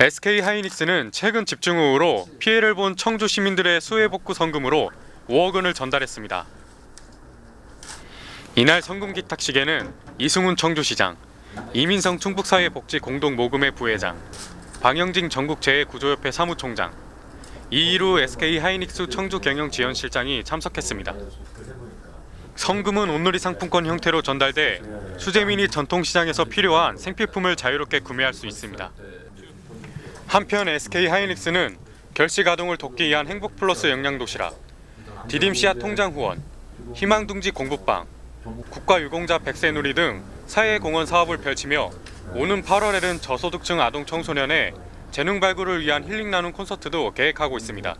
SK 하이닉스는 최근 집중호우로 피해를 본 청주 시민들의 수해 복구 성금으로 5억 원을 전달했습니다. 이날 성금 기탁식에는 이승훈 청주시장, 이민성 충북사회복지공동모금회 부회장, 방영진 전국재해구조협회 사무총장, 이일우 SK 하이닉스 청주 경영 지원실장이 참석했습니다. 성금은 온누리 상품권 형태로 전달돼 수재민이 전통시장에서 필요한 생필품을 자유롭게 구매할 수 있습니다. 한편 SK 하이닉스는 결식 아동을 돕기 위한 행복 플러스 영양 도시락, 디딤 씨앗 통장 후원, 희망둥지 공부방, 국가유공자 백세누리 등 사회공헌 사업을 펼치며 오는 8월에는 저소득층 아동 청소년의 재능 발굴을 위한 힐링 나눔 콘서트도 계획하고 있습니다.